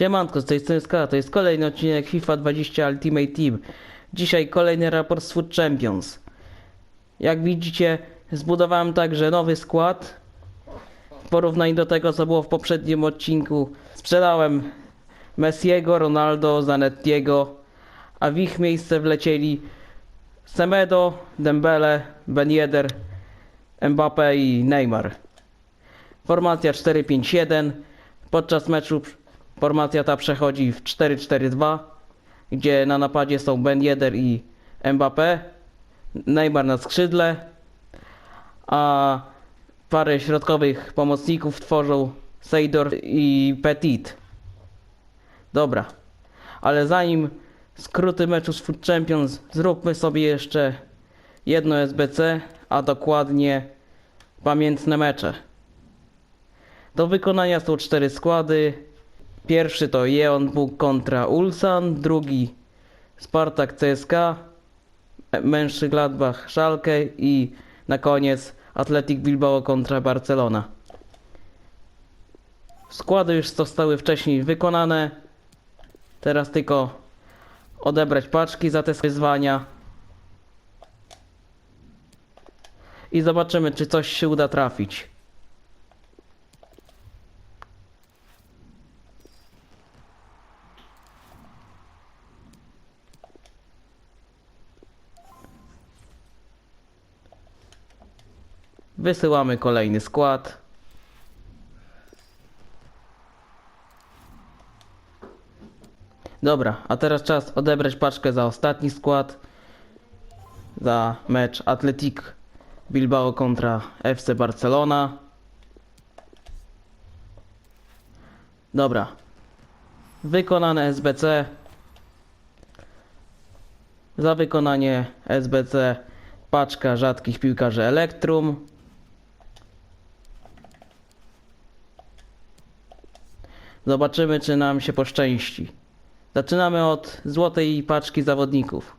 Siemanko, z tej strony Skala, to jest kolejny odcinek FIFA 20 Ultimate Team. Dzisiaj kolejny raport z Food Champions. Jak widzicie, zbudowałem także nowy skład. W porównaniu do tego, co było w poprzednim odcinku, sprzedałem Messiego, Ronaldo, Zanettiego, a w ich miejsce wlecieli Semedo, Dembele, Ben Yedder, Mbappe i Neymar. Formacja 4-5-1. Podczas meczu formacja ta przechodzi w 4-4-2, gdzie na napadzie są Ben Yedder i Mbappé, Neymar na skrzydle, a parę środkowych pomocników tworzą Seydor i Petit. Dobra, ale zanim skróty meczu z Food Champions, zróbmy sobie jeszcze jedno SBC, a dokładnie pamiętne mecze. Do wykonania są cztery składy. Pierwszy to Jeon Buk kontra Ulsan, drugi Spartak CSK, Mönchengladbach Schalke i na koniec Athletic Bilbao kontra Barcelona. Składy już zostały wcześniej wykonane. Teraz tylko odebrać paczki za te wyzwania. I zobaczymy, czy coś się uda trafić. Wysyłamy kolejny skład. Dobra, a teraz czas odebrać paczkę za ostatni skład. Za mecz Atletic Bilbao kontra FC Barcelona. Dobra. Wykonane SBC. Za wykonanie SBC paczka rzadkich piłkarzy Elektrum. Zobaczymy, czy nam się poszczęści. Zaczynamy od złotej paczki zawodników.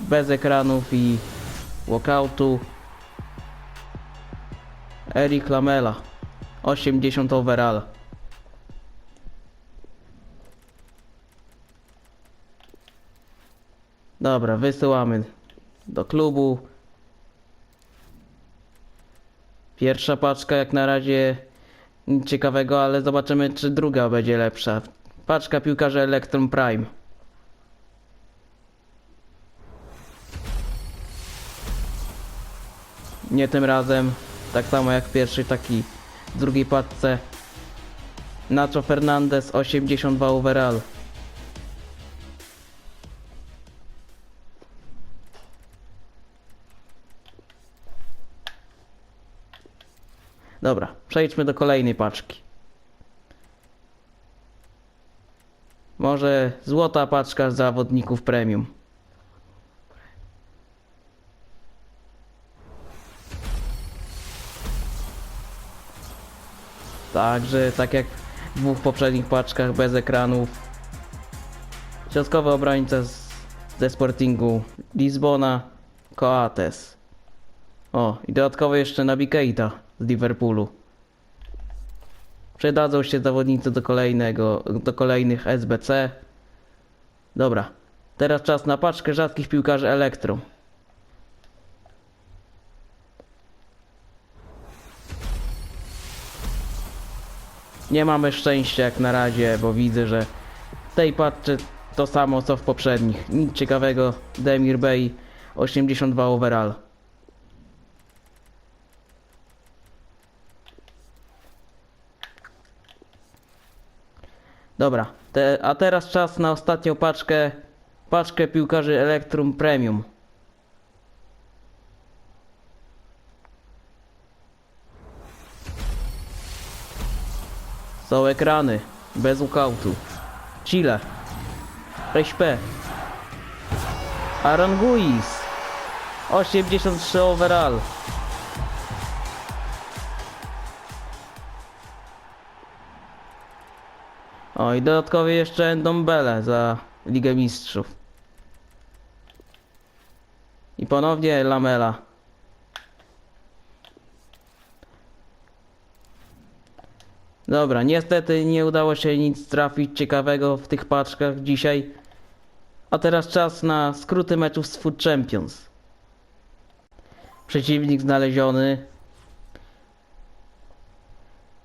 Bez ekranów i walkoutu. Eric Lamela. 80 overall. Dobra, wysyłamy do klubu. Pierwsza paczka jak na razie ciekawego, ale zobaczymy czy druga będzie lepsza. Paczka piłkarza Electrum Prime. Nie tym razem, tak samo jak w pierwszej, tak i w drugiej paczce. Nacho Fernandez 82 overall. Dobra, przejdźmy do kolejnej paczki. Może złota paczka zawodników premium. Także, tak jak w dwóch poprzednich paczkach bez ekranów. Środkowy obrońca z, ze Sportingu Lizbona, Coates. O, i dodatkowo jeszcze Nabi Keita z Liverpoolu. Przydadzą się zawodnicy do kolejnego, do kolejnych SBC. Dobra, teraz czas na paczkę rzadkich piłkarzy Elektrum. Nie mamy szczęścia jak na razie, bo widzę, że w tej paczce to samo co w poprzednich. Nic ciekawego. Demir Bey 82 overall. Dobra, te, a teraz czas na ostatnią paczkę, paczkę piłkarzy Electrum Premium. Są ekrany, bez ukautu. Chile. P. Aranguiz. 83 overall. O i dodatkowo jeszcze Ndombele za Ligę Mistrzów. I ponownie Lamela. Dobra, niestety nie udało się nic trafić ciekawego w tych paczkach dzisiaj. A teraz czas na skróty meczów z Food Champions. Przeciwnik znaleziony.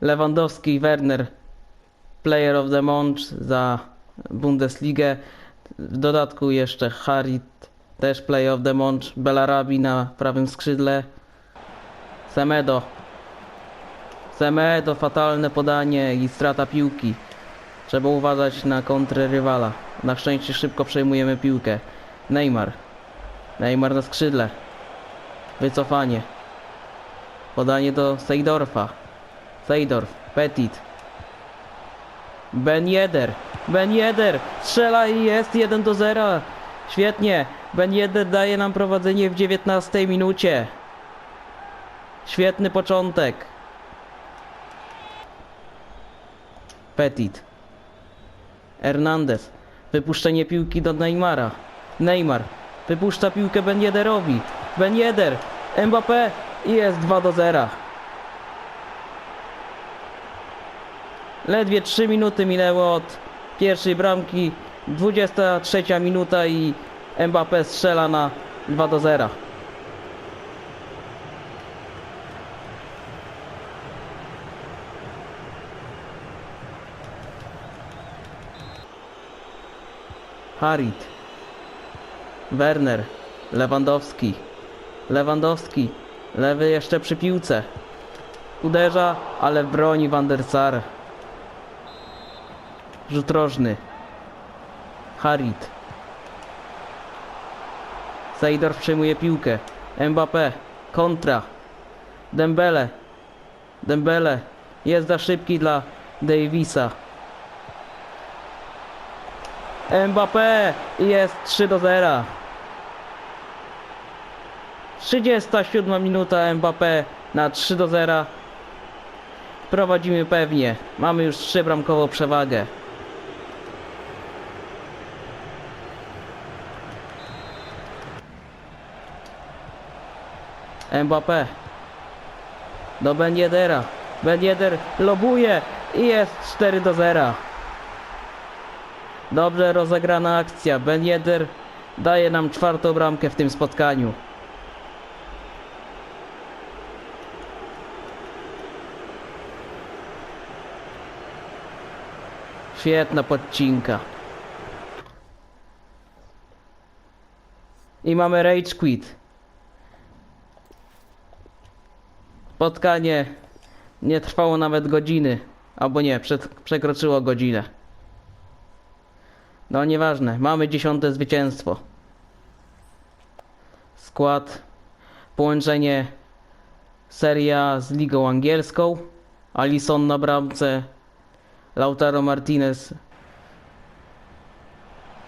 Lewandowski, Werner, Player of the Month za Bundesligę. W dodatku jeszcze Harit, też Player of the Month, Belarabi na prawym skrzydle. Semedo. Semedo, fatalne podanie i strata piłki. Trzeba uważać na kontrę rywala. Na szczęście szybko przejmujemy piłkę. Neymar. Neymar na skrzydle. Wycofanie. Podanie do Sejdorfa. Sejdorf. Petit. Ben Yedder. Ben Yedder. Strzela i jest 1 do 0. Świetnie. Ben Yedder daje nam prowadzenie w 19 minucie. Świetny początek. Petit. Hernandez. Wypuszczenie piłki do Neymara. Neymar. Wypuszcza piłkę Ben Yedderowi. Ben Yedder. Mbappé. I jest 2 do 0. Ledwie 3 minuty minęły od pierwszej bramki. 23 minuta i Mbappé strzela na 2 do 0. Harit. Werner. Lewandowski. Lewandowski. Lewy jeszcze przy piłce. Uderza, ale broni Van der Sar. Rzut rożny. Harit. Sejdorf przejmuje piłkę. Mbappé. Kontra. Dembele. Dembele. Jest za szybki dla Davisa. Mbappé jest 3 do 0. 37 minuta Mbappé na 3 do 0. Prowadzimy pewnie. Mamy już 3 bramkową przewagę. Mbappé. Do Ben Yedera. Ben lobuje i jest 4 do 0. Dobrze rozegrana akcja. Ben Yedder daje nam czwartą bramkę w tym spotkaniu. Świetna podcinka. I mamy Rage Quit. Spotkanie nie trwało nawet godziny. Albo nie, przed, przekroczyło godzinę. No nieważne, mamy dziesiąte zwycięstwo. Skład, połączenie Seria z Ligą Angielską. Alison na bramce, Lautaro Martinez.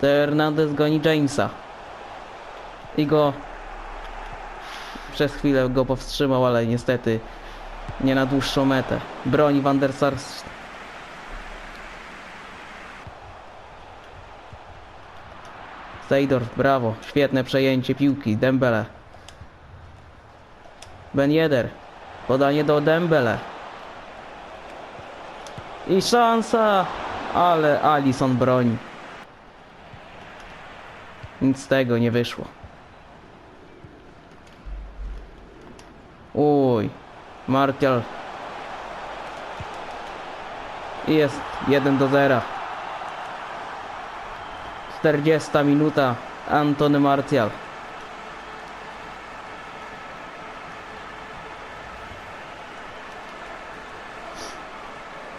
Hernandez goni Jamesa. I go przez chwilę go powstrzymał, ale niestety nie na dłuższą metę. Broni Van der Sar Sejdorf, brawo. Świetne przejęcie piłki. Dembele. Ben. Podanie do Dembele. I szansa! Ale Alison broni. Nic z tego nie wyszło. Uj. Martial. I jest 1 do 0. 40 minuta. Antony Martial.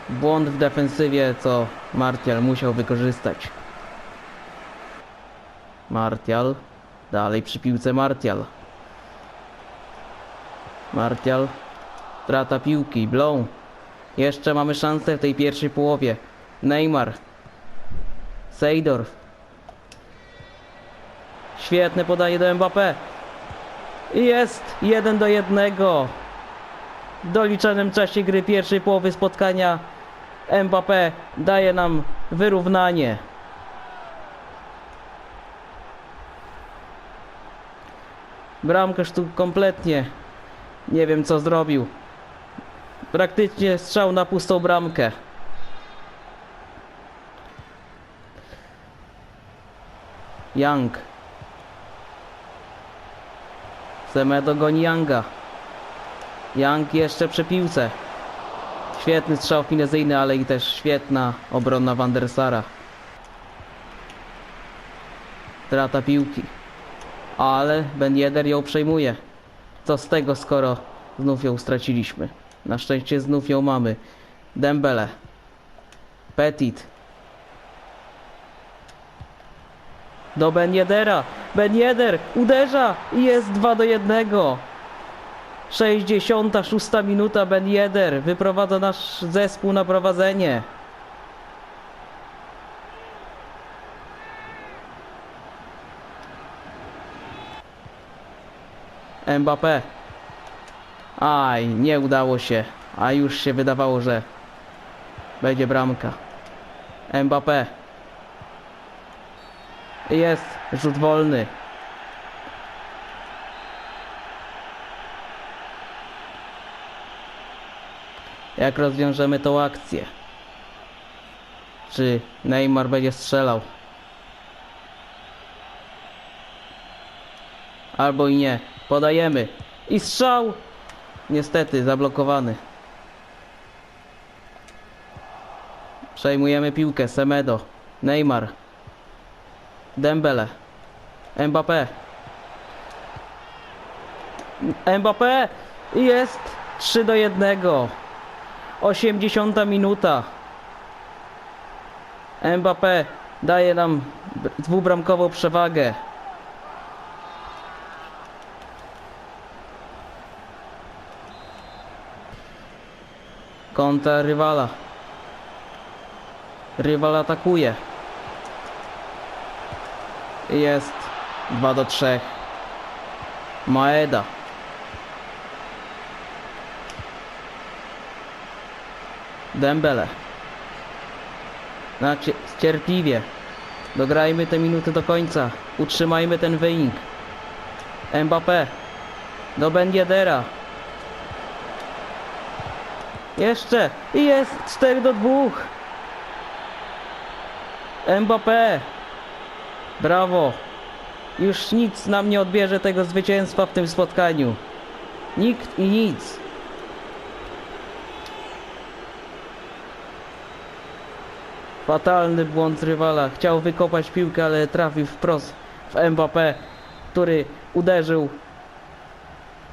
Błąd w defensywie, co Martial musiał wykorzystać. Martial. Dalej przy piłce Martial. Martial. Strata piłki. Blow. Jeszcze mamy szansę w tej pierwszej połowie. Neymar. Sejdorf. Świetne podanie do Mbappé. Jest 1 do 1. W doliczonym czasie gry pierwszej połowy spotkania Mbappé daje nam wyrównanie. Bramkarz tu kompletnie nie wiem co zrobił. Praktycznie strzał na pustą bramkę. Young. Semedo goni Younga. Young jeszcze przy piłce. Świetny strzał finezyjny, ale i też świetna obrona Van der Sara. Strata piłki. Ale Ben Yedder ją przejmuje. Co z tego, skoro znów ją straciliśmy? Na szczęście znów ją mamy. Dembele. Petit. Do Ben Yedera. Ben Yedder uderza i jest 2 do 1. 66 minuta Ben Yedder wyprowadza nasz zespół na prowadzenie. Mbappé. Aj, nie udało się. A już się wydawało, że będzie bramka. Mbappé. Jest rzut wolny. Jak rozwiążemy tą akcję? Czy Neymar będzie strzelał? Albo i nie. Podajemy. I strzał! Niestety, zablokowany. Przejmujemy piłkę. Semedo. Neymar. Dembele. Mbappé. Mbappé! Jest 3 do 1. 80 minuta. Mbappé daje nam dwubramkową przewagę. Kontra rywala. Rywal atakuje. Jest 2 do 3. Maeda. Dembele. Znaczy, cierpliwie. Dograjmy te minuty do końca. Utrzymajmy ten wynik. Mbappé. Do Ben Yedera. Jeszcze. I jest 4 do 2. Mbappé. Brawo. Już nic nam nie odbierze tego zwycięstwa w tym spotkaniu. Nikt i nic. Fatalny błąd rywala. Chciał wykopać piłkę, ale trafił wprost w Mbappé, który uderzył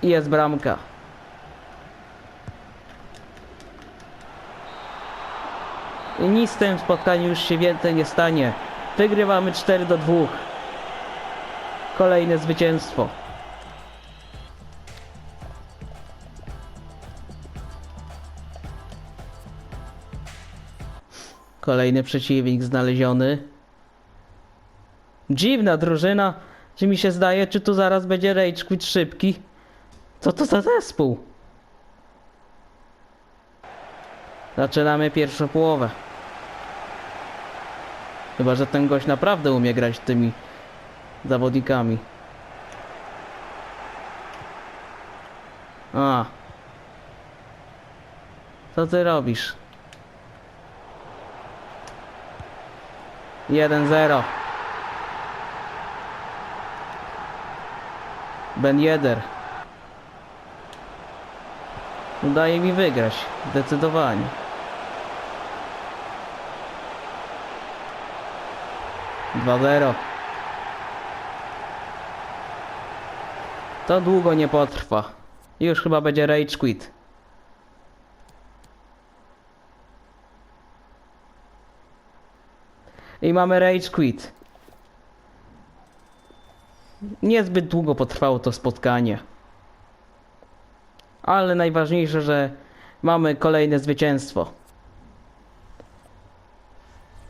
i jest bramka. Nic w tym spotkaniu już się więcej nie stanie. Wygrywamy 4 do 2. Kolejne zwycięstwo. Kolejny przeciwnik znaleziony. Dziwna drużyna. Czy mi się zdaje, czy tu zaraz będzie Rage Quit szybki? Co to za zespół? Zaczynamy pierwszą połowę. Chyba, że ten gość naprawdę umie grać tymi zawodnikami. A. Co ty robisz? 1-0. Ben Yedder. Udaje mi wygrać. Zdecydowanie. Dwa zero. To długo nie potrwa. Już chyba będzie rage quit. I mamy rage quit. Niezbyt długo potrwało to spotkanie. Ale najważniejsze, że mamy kolejne zwycięstwo.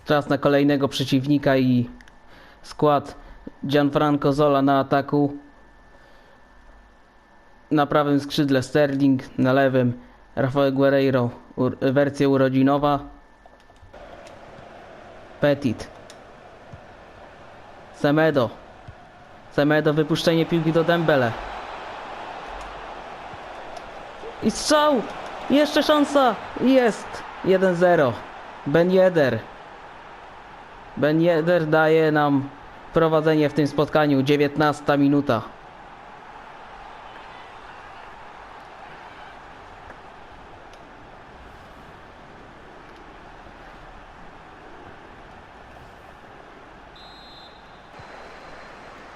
Czas na kolejnego przeciwnika i skład Gianfranco Zola na ataku. Na prawym skrzydle Sterling, na lewym Rafael Guerreiro, wersja urodzinowa. Petit. Semedo. Semedo, wypuszczenie piłki do Dembele. I strzał! Jeszcze szansa! Jest! 1-0. Ben Yedder. Ben Yedder daje nam prowadzenie w tym spotkaniu. 19 minuta.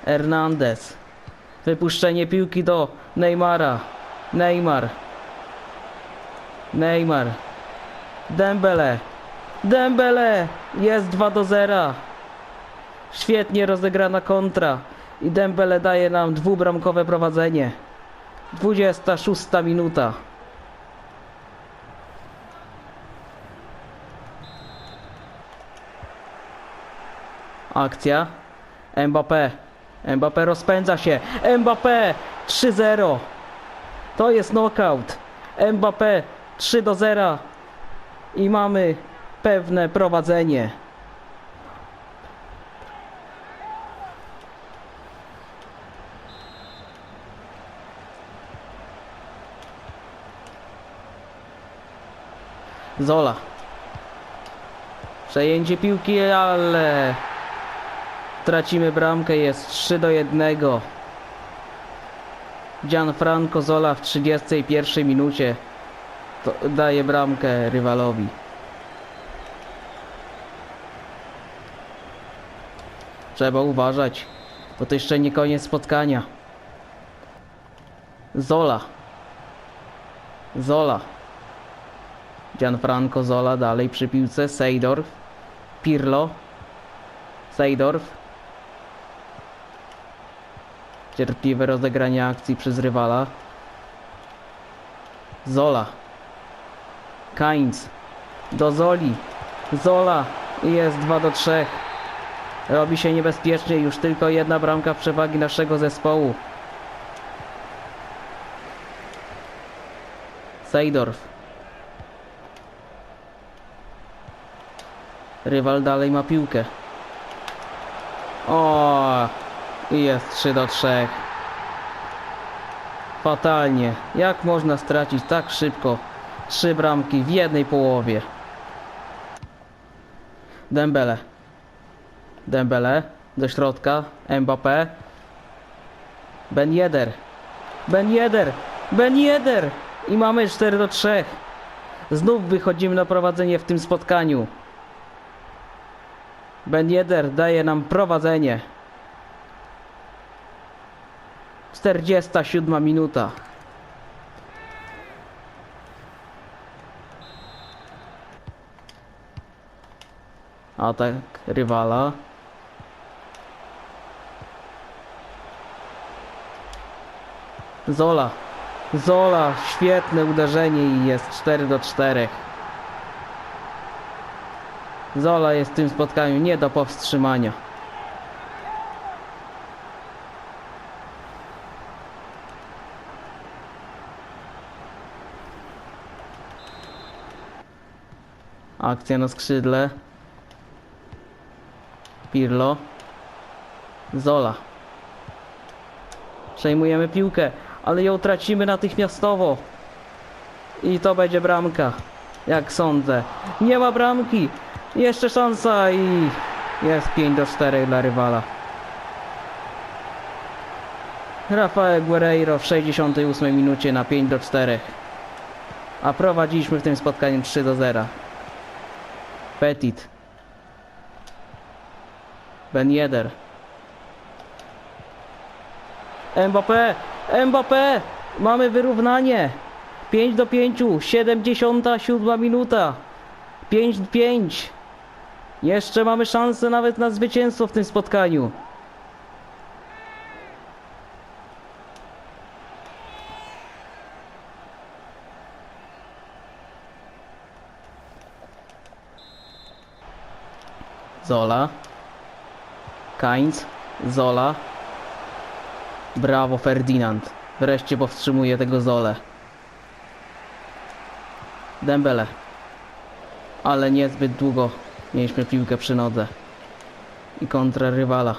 Hernandez. Wypuszczenie piłki do Neymara. Neymar. Neymar. Dembele. Dembele. Jest 2 do 0. Świetnie rozegrana kontra. I Dembele daje nam dwubramkowe prowadzenie. 26 minuta. Akcja. Mbappé. Mbappé rozpędza się. Mbappé 3-0. To jest knockout. Mbappé 3 do 0. I mamy pewne prowadzenie. Zola. Przejęcie piłki, ale tracimy bramkę, jest 3 do 1. Gianfranco Zola w 31 minucie daje bramkę rywalowi. Trzeba uważać, bo to jeszcze nie koniec spotkania. Zola. Zola. Gianfranco Zola dalej przy piłce. Seydorf. Pirlo. Seydorf. Cierpliwe rozegranie akcji przez rywala. Zola. Kainz. Do Zoli. Zola. Jest 2 do 3. Robi się niebezpiecznie. Już tylko jedna bramka przewagi naszego zespołu. Seydorf. Rywal dalej ma piłkę. O, jest 3 do 3. Fatalnie. Jak można stracić tak szybko trzy bramki w jednej połowie? Dembele. Dembele do środka. Mbappé. Ben Yedder. Ben Yedder. Ben Yedder. I mamy 4 do 3. Znów wychodzimy na prowadzenie w tym spotkaniu. Ben Yedder daje nam prowadzenie. 47 minuta. Atak rywala. Zola. Zola, świetne uderzenie i jest 4 do 4. Zola jest w tym spotkaniu nie do powstrzymania. Akcja na skrzydle. Pirlo. Zola. Przejmujemy piłkę, ale ją tracimy natychmiastowo. I to będzie bramka. Jak sądzę. Nie ma bramki. Jeszcze szansa i jest 5 do 4 dla rywala. Rafael Guerreiro w 68 minucie na 5 do 4. A prowadziliśmy w tym spotkaniu 3 do 0. Petit. Ben Yedder. Mbappé! Mbappé! Mamy wyrównanie! 5 do 5, 77 minuta. 5-5. Jeszcze mamy szansę nawet na zwycięstwo w tym spotkaniu. Zola. Kainz. Zola. Brawo Ferdinand. Wreszcie powstrzymuje tego Zole. Dembele. Ale niezbyt długo mieliśmy piłkę przy nodze. I kontra rywala.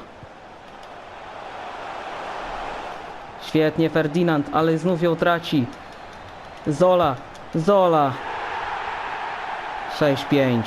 Świetnie Ferdynand, ale znów ją traci. Zola, Zola. 6-5.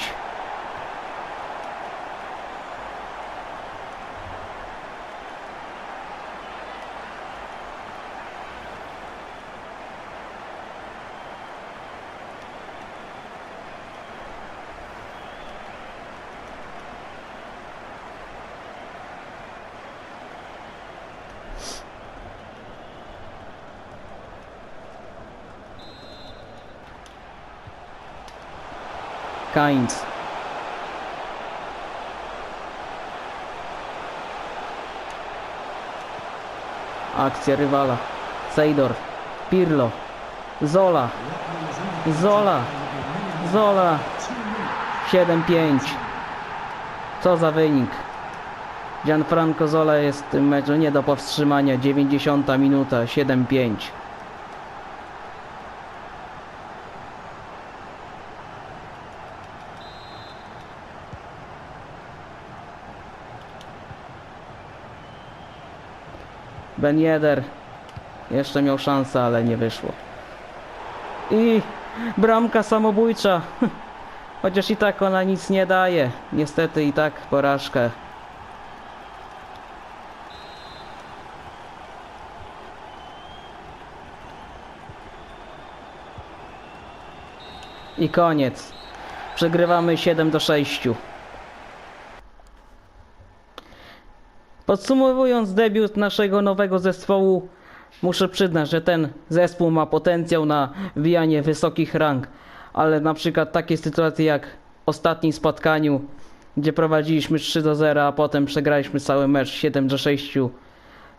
Kainz. Akcja rywala. Sejdor. Pirlo. Zola. Zola. Zola. 7-5. Co za wynik. Gianfranco Zola jest w tym meczu nie do powstrzymania. 90 minuta. 7-5. Ben Yedder jeszcze miał szansę, ale nie wyszło. I bramka samobójcza. Chociaż i tak ona nic nie daje. Niestety i tak porażkę. I koniec. Przegrywamy 7 do 6. Podsumowując debiut naszego nowego zespołu, muszę przyznać, że ten zespół ma potencjał na wbijanie wysokich rang, ale na przykład takie sytuacje jak ostatnim spotkaniu, gdzie prowadziliśmy 3 do 0, a potem przegraliśmy cały mecz 7 do 6,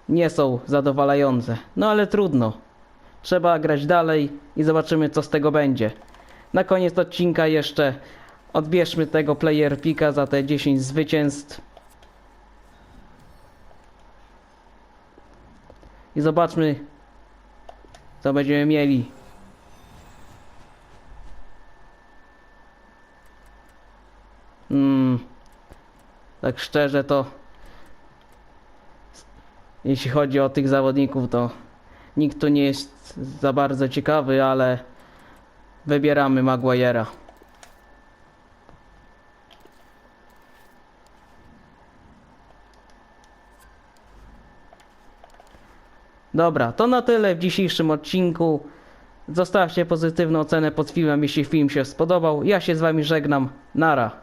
nie są zadowalające. No ale trudno. Trzeba grać dalej i zobaczymy co z tego będzie. Na koniec odcinka jeszcze odbierzmy tego player pika za te 10 zwycięstw. I zobaczmy, co będziemy mieli. Hmm. Tak szczerze to jeśli chodzi o tych zawodników, to nikt tu nie jest za bardzo ciekawy, ale wybieramy Maguire'a. Dobra, to na tyle w dzisiejszym odcinku. Zostawcie pozytywną ocenę pod filmem, jeśli film się spodobał. Ja się z wami żegnam. Nara.